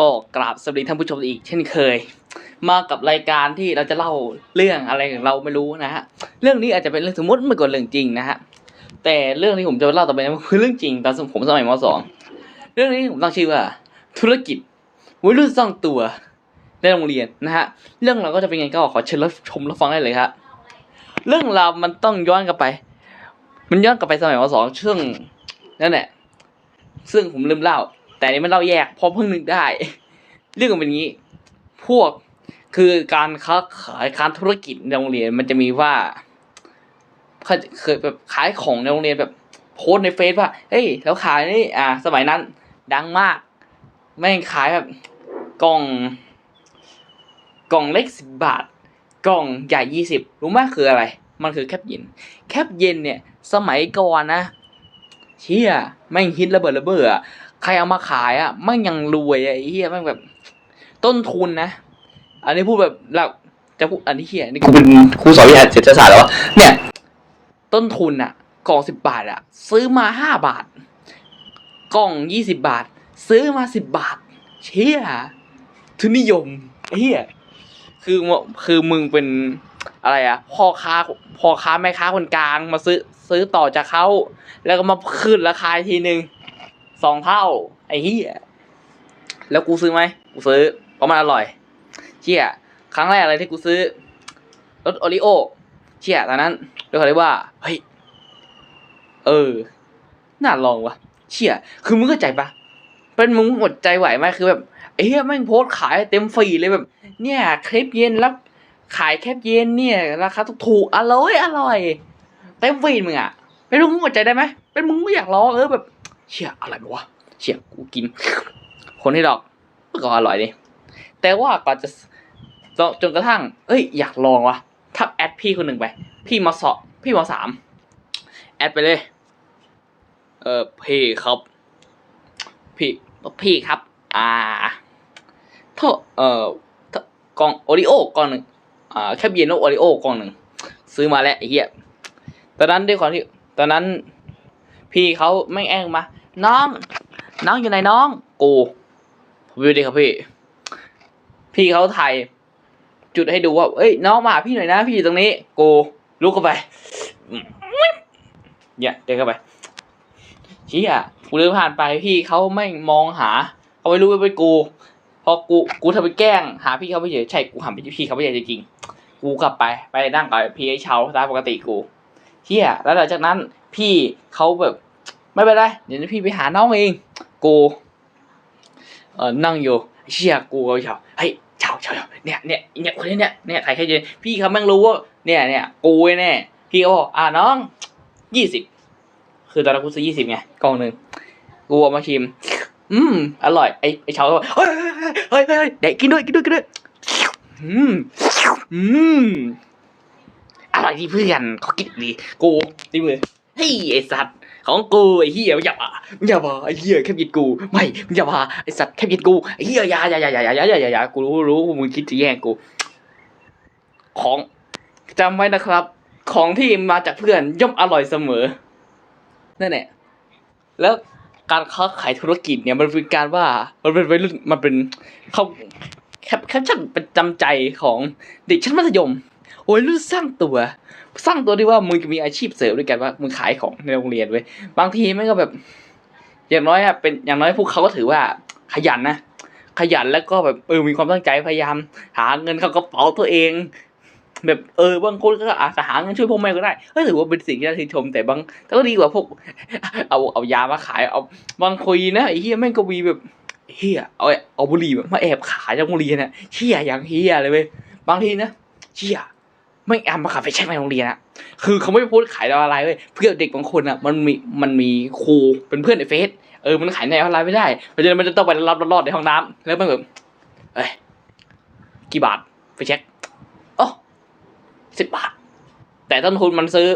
ก็กราบสวัสดีท่านผู้ชมอีกเช่นเคย มากับรายการที่เราจะเล่าเรื่องอะไรของเราไม่รู้นะฮะเรื่องนี้อาจจะเป็นเรื่องสมมติไม่กว่าเรื่องจริงนะฮะแต่เรื่องที่ผมจะเล่าต่อไปนี้คือเรื่องจริงตอนผมสมัยมสองเรื่องนี้ผมตั้งชื่อว่า ธุรกิจวัยรุ่นสร้างตัวในโรงเรียนนะฮะเรื่องเราก็จะเป็นไงก็ขอเชิญรับชมรับฟังได้เลยครับเรื่องราวมันต้องย้อนกลับไป มันย้อนกลับไปสมัยมสองช่วงนั่นแหละซึ่งผมลืมเล่า แต่นี้มันเล่าแยกเพราะเพิ่งนึกได้ เรื่องมันเป็นงี้ พวกคือการค้าขายการธุรกิจในโรงเรียนมันจะมีว่าเคยเคยแบบขายของในโรงเรียนแบบโพสในเฟซว่าเฮ้ยแล้วขายนี่อ่า สมัยนั้นดังมาก แม่งขายแบบกล่อง กล่องเล็กสิบบาท กล่องใหญ่ยี่สิบรู้ไหมคืออะไร มันคือแคปเย็น แคปเย็นเนี่ย สมัยก่อนนะเชี่ยแม่งฮิตระเบิดระเบ้ออ ใครเอามาขายอะแม่งยังรวยอะไอ้เหี้ยแม่งแบบ ต้นทุนนะ อันนี้พูดแบบเราจะพูดอันนี้เหี้ยนี่กูเป็นครูสอนวิทยาเศรษฐศาสตร์แล้ววะเนี่ย ต้นทุนอะกล่องสิบบาทอะ ซื้อมาห้าบาท กล่องยี่สิบบาท ซื้อมาสิบบาท เชี่ยทุนนิยมไอ้เหี้ยคือมึงคือมึงเป็นอะไรอะพ่อค้าพ่อค้าแม่ค้าคนกลางมาซื้อซื้อต่อจากเขาแล้วก็มาขึ้นราคาอีกทีหนึ่ง สองเท่า ไอ้เหี้ยแล้วกูซื้อไหมกูซื้อเพราะมันอร่อยเชี่ยครั้งแรกเลยที่กูซื้อรสโอริโอเชี่ยตอนนั้นด้วยความที่ว่าเฮ้ยเออ น่าลองวะเชี่ยคือมึงเข้าใจปะเป็นมึงอดใจไหวไหมคือแบบไอ้เหี้ยแม่งโพสขายเต็มฟรีเลยแบบ เนี่ยเครปเย็นแล้วขายแคปเย็นเนี่ยราคาถูกๆอร่อยอร่อยเต็มฟรีมึงอะเป็นมึงอดใจได้ไหมเป็นมึงไม่อยากลองเออแบบ เชี่ยอะไรวะเชี่ยกูกิน คนที่ดอกมันก็อร่อยดิแต่ว่าก่อนจะจนกระทั่ง เอ้ย อยากลองวะทักแอดพี่คนหนึ่งไป พี่มาสอบพี่มาสามแอดไปเลย เออพี่ครับ พี่พี่ครับ อ่าเท่าเออกล่องโอริโอกล่องหนึ่งอ่าแคปเย็นโอริโอกล่องหนึ่งซื้อมาแล้วไอ้เหี้ยตอนนั้นด้วยความที่ตอนนั้น พี่เขาไม่แอ้งมา น้อง น้องอยู่ไหนน้อง กูผมอยู่ดีครับพี่ พี่เขาถ่ายจุดให้ดูว่า เอ้ย น้องมาหาพี่หน่อยนะ พี่อยู่ตรงนี้ กูลุกเข้าไปเนี่ยเดินเข้าไปเชี่ยกูเดินผ่านไปพี่เขาไม่มองหาเขาไม่รู้ว่าเป็นกูพอกูกูทำไปแกล้ง หาพี่เขาไม่เฉยใช่กูหันไปที่พี่เขาไม่ใช่จริงๆกูกลับไปไปนั่งกับพี่ไอ้เชาตามปกติกูเชี่ยแล้วหลังจากนั้นพี่เขาแบบ ไม่เป็นไร เดี๋ยวพี่ไปหาน้องเอง กูเออนั่งอยู่เชี่ยกูกับเฉาเฮ้ยเฉาเฉาเฉาเนี่ยเนี่ยเนี่ยคนนี้เนี่ยเนี่ยใครใครเจพี่เขาแม่งรู้ว่าเนี่ยเนี่ยกูแน่พี่เขาบอกอ่าน้องยี่สิบคือตอนนั้นกูซื้อยี่สิบไงกล่องหนึ่งกูเอามาชิม อืมอร่อยไอไอเฉาก็บอกเฮ้ยเฮ้ยเฮ้ยเฮ้ยเด็กกินด้วยกินด้วยกินด้วยอืมอืมอร่อยที่เพื่อนเขากินดีกูตีมือเฮ้ยไอสัตว์ ของกูไอ้เหี้ยมึงอย่ามาอย่ามาไอ้เหี้ยแค่ยิดกูไม่อย่ามาไอ้สัตว์แค่ยิดกูไอ้เหี้ยอย่าอย่าอย่าอย่าอย่าอย่าอย่าอย่ากูรู้รู้ว่ามึงคิดจะแย่งกู ของจำไว้นะครับ ของที่มาจากเพื่อนย่อมอร่อยเสมอนั่นแหละแล้วการค้าขายธุรกิจเนี่ยมันเป็นการว่ามันเป็นวัยรุ่นมันเป็นเขาแคปแคปชั่นประจำใจของเด็กชั้นมัธยม อ้ยรุ่นสร้างตัว สร้างตัวที่ว่ามึงจะมีอาชีพเสริมด้วยกันว่ามึงขายของในโรงเรียนเว้ยบางทีไม่ก็แบบ อย่างน้อยอะเป็นอย่างน้อยพวกเขาก็ถือว่าขยันนะขยันแล้วก็แบบเออมีความตั้งใจพยายาม หาเงินเข้ากระเป๋าตัวเอง แบบเออบางคนก็อาจจะหาเงินช่วยพ่อแม่ก็ได้ก็ถือว่าเป็นสิ่งที่น่าชื่นชม แต่บางแต่ก็ดีกว่าพวก เอาเอายามาขายเอาบางคุยนะไอ้เฮียแม่งก็มีแบบเฮียเอาเอาบุหรี่แบบมาแอบขายจากโรงเรียนน่ะเฮียอย่างเฮียเลยเว้ยบางทีนะเฮีย ไม่แอบมาขายไฟแช็กในโรงเรียนอะคือเขาไม่พูดขายในออนไลน์เว้ยเพื่อนเด็กบางคนอะมันมีมันมีครูเป็นเพื่อนในเฟซเออมันขายในออนไลน์ไม่ได้เพราะฉะนั้นมันจะต้องไปรับรอดในห้องน้ำแล้วมันแบบเอ้ยกี่บาทไปเช็คอ๋อสิบบาท แต่ต้นทุนมันซื้อ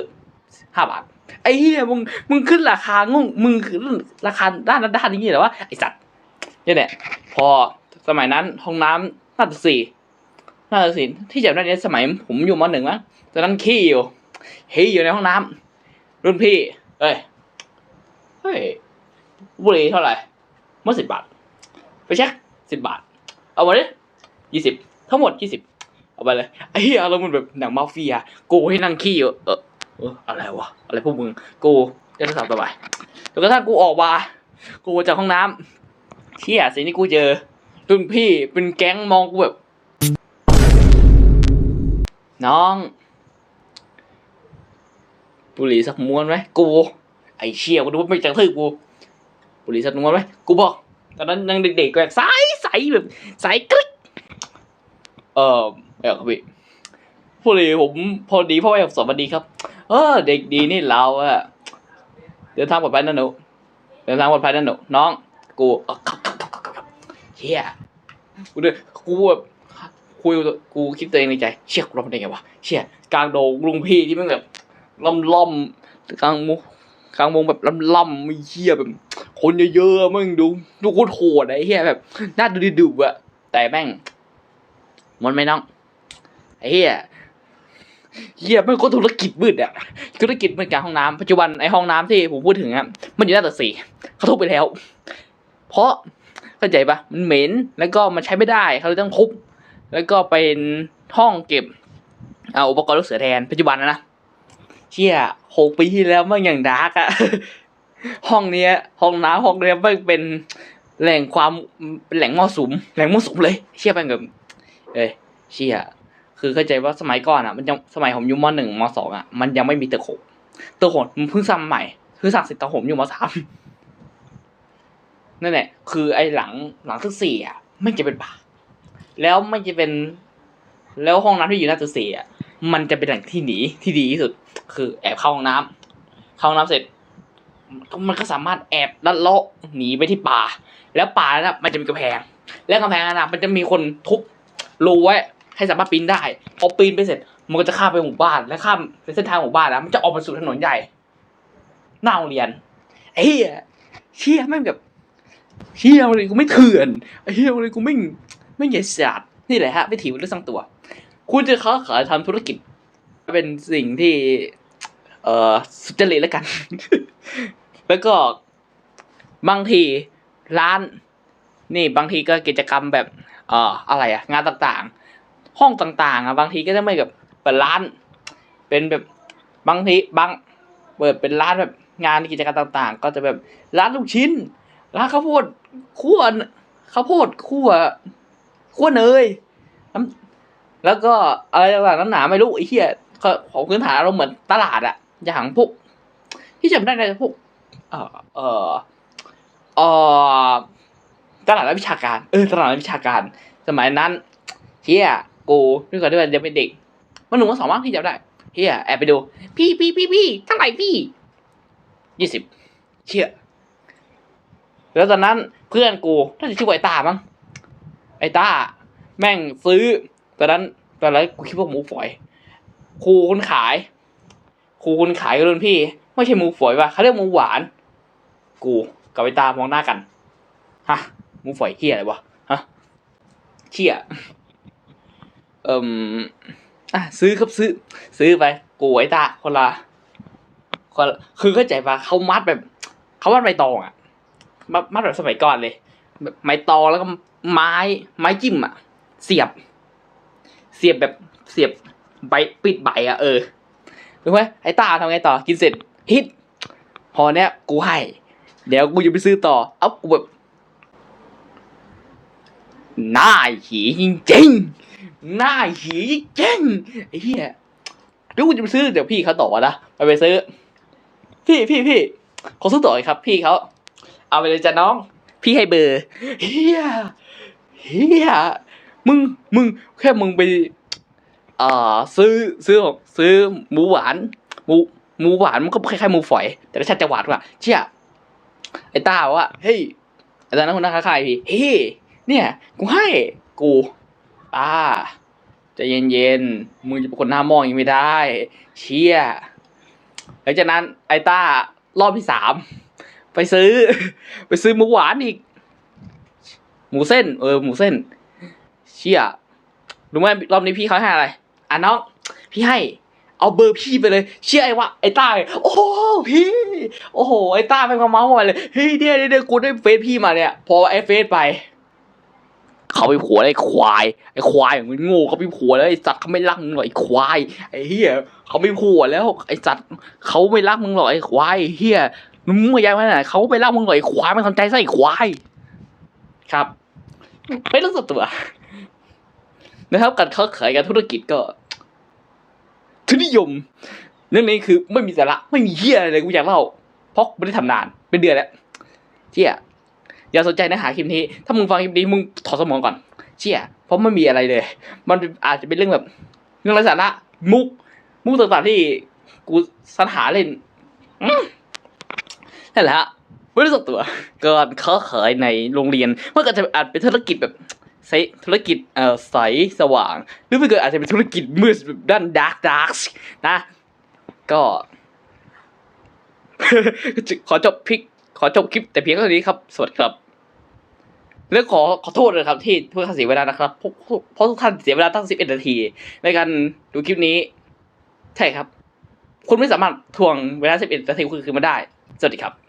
ห้าบาทไอ้เหี้ยมึงมึงขึ้นราคางงมึงขึ้นราคาด้านด้านนี้เหรอวะไอสัตว์เนี่ยแหละพอสมัยนั้นห้องน้ำน่าฏศิลป์ นาฏศิลป์ที่จำได้ในสมัยผมอยู่มหนึ่งมั้งตอนนั้นขี้อยู่เฮ้อยู่ในห้องน้ำรุ่นพี่ เอ้ยเฮ้ยบุหรี่เท่าไหร่เมื่อสิบบาท ไปเช็คสิบบาท เอามาดิยี่สิบทั้งหมดยี่สิบเอาไปเลยไอ้เหี้ยเรามันแบบหนังมาเฟียกูให้นั่งขี้อยู่เออเอออะไรวะอะไรพวกมึงกูจะโทรศัพท์ต่อไปจนกระทั่งกูออกมากูจากห้องน้ำเที่ยสิ่งที่กูเจอรุ่นพี่เป็นแก๊งมองกูแบบ น้อง บุหรี่สักม้วนไหมกู ไอ้เชี่ยกูดูไม่จังทึกกูบุหรี่สักม้วนไหมกูบอกตอนนั้นยังเด็กๆก็แบบใสใสแบบใสกริ๊กเออเออครับพี่บุหรี่ผมพอดีพ่อแม่สอนมาดีครับ เออ เด็กดีนี่เราอะเดินทางปลอดภัยนะหนูเดินทางปลอดภัยนะหนูน้อง กูเออครับครับครับครับครับเชี่ยกูเดินกูแบบ คุยกูคิดตัวเองในใจ เชี่ยกูรอดมาได้ไงวะเชี่ยกลางโดงลุงพี่ที่มันแบบล่อมล่อมกลางมุกกลางวงแบบล่ำล่ำๆมีเฮียแบบ คนเยอะๆมึงดูดูโคตรโหดไอ้เฮียแบบน่าดูดุๆอะแต่แม่งมันไม่น้องไอ้เฮียเฮียไม่งโคตรธุรกิจมืดอะธุรกิจเหมือนการห้องน้ำปัจจุบันไอ้ห้องน้ำที่ผมพูดถึงอะมันอยู่หน้าตึกสี่เขาทุบไปแล้ว เพราะเข้าใจปะมันเหม็นแล้วก็มันใช้ไม่ได้เขาเลยต้องทุบ แล้วก็เป็นห้องเก็บเอาอุปกรณ์ลูกเสือแทนปัจจุบันนะนะเชี่ยหกปีที่แล้วมันอย่างดาร์กอะห้องเนี้ย ห้องน้ำห้องเนี้ยมันเป็นแหล่งความเป็นแหล่งมั่วสุม แหล่งมั่วสุมเลย เชี่ยเป็นแบเอ้ยเชี่ยคือเข้าใจว่าสมัยก่อนอะมันยังสมัยผมอยู่มหนึ่งมสองอะมันยังไม่มีตึกหกตึกหกมันเพิ่งสร้างใหม่เพิ่งสร้างเสร็จตอนผมอยู่มสามนั่นแหละคือไอ้หลังหลังตึกสี่อะไม่จะเป็นป่า แล้วไม่จะเป็น แล้วห้องน้ำที่อยู่หน้าตึกสี่อะมันจะเป็นแหล่งที่หนีที่ดีที่สุด คือแอบเข้าห้องน้ำเข้าห้องน้ำเสร็จ มันก็สามารถแอบลัดเลาะหนีไปที่ป่า แล้วป่านั้นมันจะมีกำแพง และกำแพงนั้นมันจะมีคนทุบรูไว้ให้สามารถปีนได้พอปีนไปเสร็จ มันก็จะข้ามไปหมู่บ้าน และข้ามไปเส้นทางหมู่บ้านแล้วมันจะออกไปสู่ถนนใหญ่หน้าโรงเรียนไอ้เหี้ยเชี่ยแม่งแบบเชี่ยอะไรกูไม่เถื่อนไอ้เหี้ยอะไรกูไม่ ไม่ใหญ่สัตว์นี่แหละฮะวิถีมนุษย์สร้างตัว คุณจะค้าขายทำธุรกิจ เป็นสิ่งที่ เอ่อสุจริตแล้วกัน แล้วก็บางทีร้าน นี่บางทีก็กิจกรรมแบบ เอ่ออะไรอะงานต่างๆ ห้องต่างๆอะบางทีก็จะไม่แบบเปิดร้าน เป็นแบบบางทีบางเปิดเป็นร้านแบบงานกิจกรรมต่าง ๆ ก็จะแบบร้านลูกชิ้นร้านข้าวโพดคั่วข้าวโพดคั่ว คั่วเนยน้ำแล้วก็อะไรต่างๆนั้นหนาไม่รู้ไอ้เหี้ยของพื้นฐานเราเหมือนตลาดอะอย่างพวกที่จำได้เลยพวกเอ่อเอ่อเออตลาดนักวิชาการ เออตลาดนักวิชาการ สมัยนั้นเฮียกูด้วยก่อนด้วยยังเป็นเด็กมันหนุ่มมสองมากที่จำได้เฮียแอบไปดู พี่พี่พี่พี่เท่าไหร่พี่ยี่สิบเชี่ยแล้วตอนนั้นเพื่อนกูน่าจะชื่อว่าไอ้ตามั้ง อ้ตาแม่งซื้อตอนนั้นตอนนั้นกูคิดว่าหมูฝอยครูคนขายครูคนขายกับรุ่นพี่ ไม่ใช่หมูฝอยว่ะเขาเรียกหมูหวาน กูกับไอ้ตามองหน้ากันฮะหมูฝอยเฮียอะไรวะฮะเชี่ยเอ่มอะซื้อครับซื้อ ซื้อไป กูไอ้ตาคนละคนคือเข้าใจปะเขามัดแบบเขามัดใบตองอะมัดมัดแบบสมัยก่อนเลย แบบไม้ตองแล้วก็ไม้ไม้จิ้มอะเสียบ เสียบแบบเสียบใบปิดใบอะเออรู้ไหมไอ้ตาทำไงต่อกินเสร็จฮิตพอเนี้ยกูให้เดี๋ยวกูจะไปซื้อต่อเอากูแบบหน้าหีจริงๆหน้าหีจริงไอ้เหี้ยเดี๋ยวกูจะไปซื้อเดี๋ยวพี่เขาต่อนะไปไปซื้อ พี่พี่พี่ขอซื้อต่อยครับ พี่เขาเอาไปเลยจ้ะน้อง พี่ให้เบอร์เฮียเฮียมึงมึงแค่มึงไปอ่อซื้อซื้อซื้อหมูหวานหมูหมูหวานมันก็คล้ายๆหมูฝอย แต่รสชาติจะหวานกว่าเชี่ยไอ้ต้าว่าเฮ้ยอาจารย์นั้นคนนั้นค้าขายพี่เฮ้ยเนี่ยกูให้กูต้าจะเย็นๆมึงจะเป็นคนหน้ามองอย่างไม่ได้ เชี่ยหลังจากนั้นไอ้ต้ารอบที่สาม ไปซื้อ ไปซื้อหมูหวานอีก หมูเส้น เออ หมูเส้น เชี่ยรู้ไหมรอบนี้พี่เขาให้อะไร อะน้อง พี่ให้ เอาเบอร์พี่ไปเลย เชื่อไอ้วะไอ้ต้าโอ้โหพี่ โอ้โห ไอ้ต้าไปมาเมาส์มาเลย เฮ้ยเดี๋ยวเดี๋ยวกูได้เฟซพี่มาเนี่ย พอไอ้เฟซไป เขามีผัวไอ้ควาย ไอ้ควายมึงโง่เขามีผัวแล้วไอ้สัตว์เขาไม่รักมึงหรอกไอ้ควาย ไอ้เหี้ยเขามีผัวแล้ว ไอ้สัตว์เขาไม่รักมึงหรอกไอ้ควายเหี้ย มึงมายังไงน่ะเขาไม่รักมึงหรอกไอ้ควายไม่สนใจซะไอ้ควาย ครับไม่รู้สึกตัว นะครับการค้าขายการธุรกิจก็ทุนนิยมเรื่องนี้คือไม่มีสาระไม่มีเหี้ยอะไรเลยกูอยากเล่าเพราะไม่ได้ทำนานเป็นเดือนแล้วเชี่ยอย่าสนใจเนื้อหาคลิปนี้ ถ้ามึงฟังคลิปนี้มึงถอดสมองก่อนเชี่ยเพราะไม่มีอะไรเลย มันอาจจะเป็นเรื่องแบบ เรื่องไร้สาระมุกมุกต่างๆที่กูสรรหาเล่นอื นั่นแหละฮะไม่รู้สึกตัวการค้าขายในโรงเรียนมันก็จะอาจเป็นธุรกิจแบบใช้ธุรกิจเอ่อใสสว่าง หรือไม่ก็อาจจะเป็นธุรกิจมืดแบบด้านดาร์กดาร์กนะ ก็ ขอจบพิกขอจบคลิปแต่เพียงเท่านี้ครับ สวัสดีครับ และขอขอโทษเลยครับ ที่ทุกท่านเสียเวลานะครับเพราะเพราะทุกท่านเสียเวลาตั้งสิบเอ็ดนาที ในการดูคลิปนี้ ใช่ครับ คุณไม่สามารถทวงเวลาสิบเอ็ดนาทีคุณคืนมาได้ สวัสดีครับ